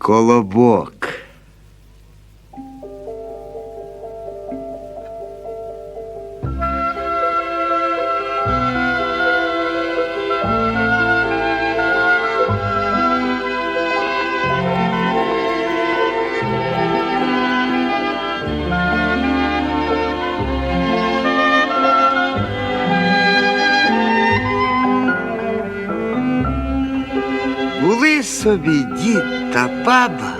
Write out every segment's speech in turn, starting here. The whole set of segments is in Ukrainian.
Колобок. Собі дід та баба,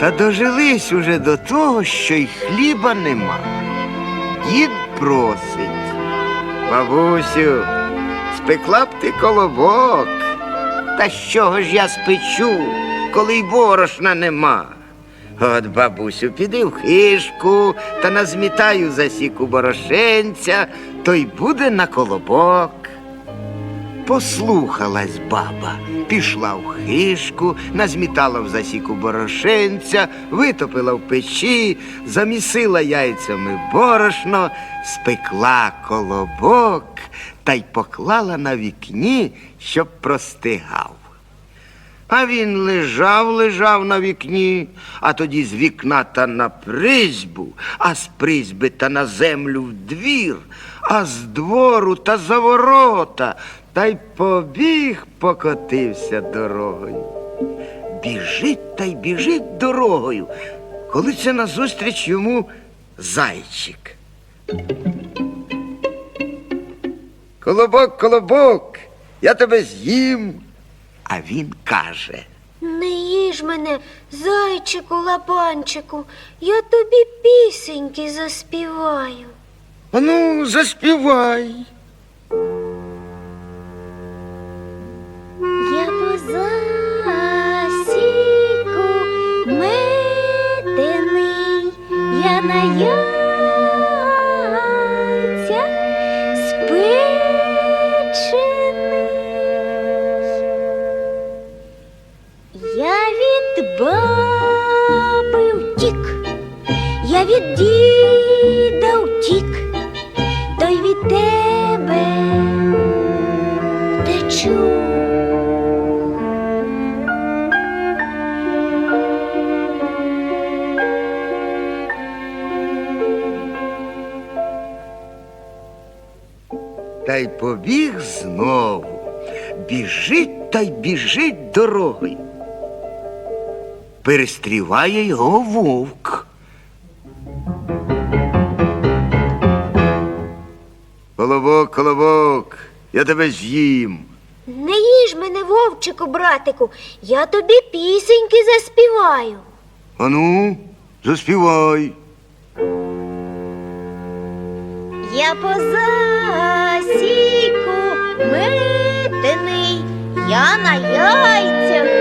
та дожились уже до того, що й хліба нема. Дід просить. Бабусю, спекла б ти колобок. Та з чого ж я спечу, коли й борошна нема? От, бабусю, піди в хишку та назмітаю засіку борошенця, то й буде на колобок. Послухалась баба, пішла в хишку, назмітала в засіку борошенця, витопила в печі, замісила яйцями борошно, спекла колобок та й поклала на вікні, щоб простигав. А він лежав, лежав на вікні, а тоді з вікна та на призьбу, а з призьби та на землю в двір, а з двору та за ворота, та й побіг покотився дорогою. Біжить та й біжить дорогою, коли це назустріч йому зайчик. Колобок, колобок, я тебе з'їм. А він каже. Не їж мене, зайчику, лапанчику, я тобі пісеньки заспіваю. Ану, заспівай. Я Та й побіг знову. Біжить та й біжить дорогою. Перестріває його вовк. Колобок, колобок, я тебе з'їм. Не їж мене, вовчику, братику, я тобі пісеньки заспіваю. Ану, заспівай. Я по засіку метений, я на яйцях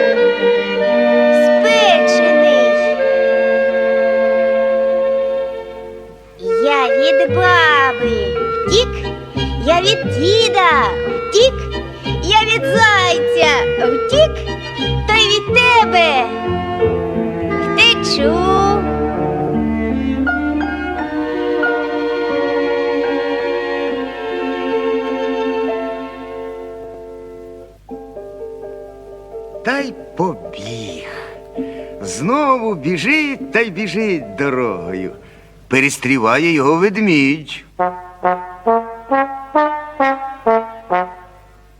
Та й побіг. Знову біжить та й біжить дорогою. Перестріває його ведмідь.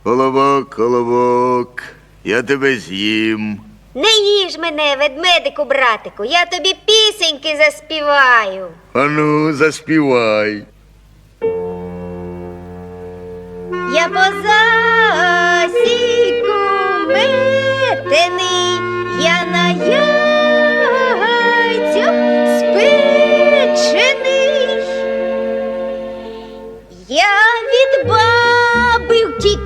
Колобок, колобок, я тебе з'їм. Не їж мене, ведмедику, братику, я тобі пісеньки заспіваю. Ану, заспівай. Я метений, я на яйцю спечений. Я від баби втік,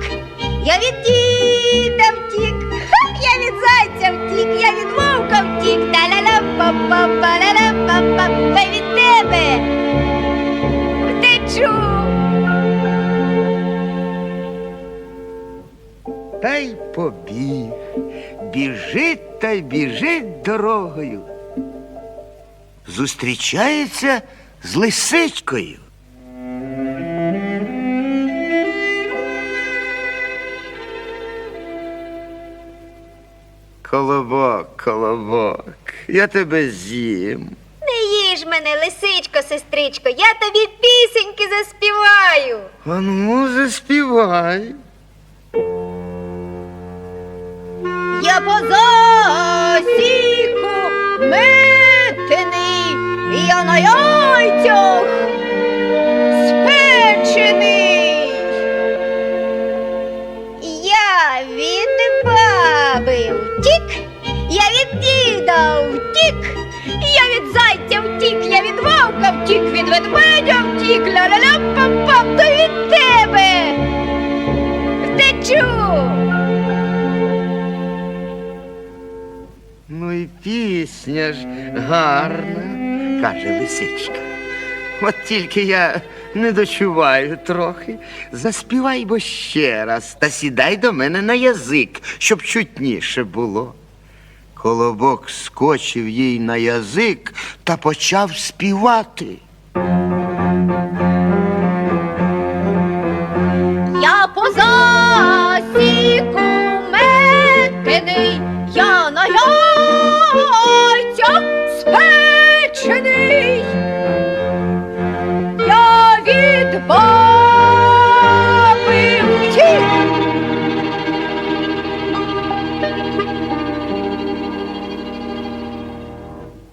я від діда втік, я від зайця втік, я від вовка втік, та-ля-ля-па-па-па-ля-ля-па-па, та від тебе втечу. Та й побіг. Біжить та й біжить дорогою. Зустрічається з лисичкою. Колобок, колобок, я тебе з'їм. Не їж мене, лисичко, сестричко, я тобі пісеньки заспіваю. А ну, заспівай. Я по засіку метений, я на пісня ж гарна, каже лисичка. От тільки я не дочуваю трохи. Заспівай бо ще раз та сідай до мене на язик, щоб чутніше було. Колобок скочив їй на язик та почав співати.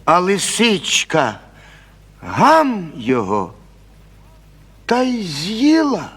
А лисичка гам його та й з'їла.